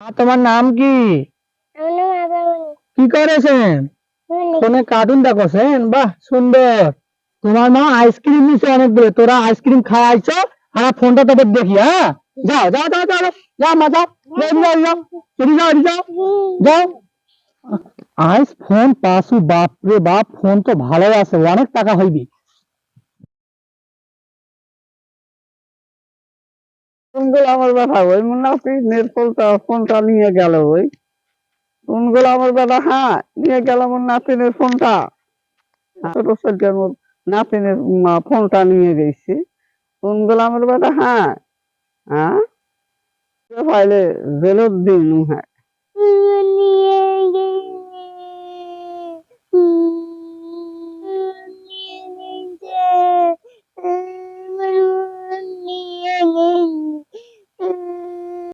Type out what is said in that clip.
তোমার নাম কি? কি করেছেন? ফোনে কার্টুন দেখছেন? বাহ সুন্দর। তোমার মা আইসক্রিম নিছে অনেকগুলো। তোরা আইসক্রিম খাওয়াইছ আর ফোনটা তোদের দেখি হ্যাঁ? যাও যাও যাও যাও যাও মা যাও। যাও যাও যাও। যাও যাও। আইস ফোন পাসু বাপ রে বাপ ফোন তো ভালোই আছে অনেক টাকা হইবি। কোনগুলো আমার ব্যথা ওই নাতিনের ফোনটা ফোনটা নিয়ে গেল ওই। কোনগুলো আমার ব্যথা হ্যাঁ নিয়ে গেল আমার নাতিনের ফোনটা। ছোট ছেলেটার নাতিনের ফোনটা নিয়ে গেছি। কোনগুলো আমার ব্যাথা হ্যাঁ। হ্যাঁ? পাইলে জেলত দিন হ্যাঁ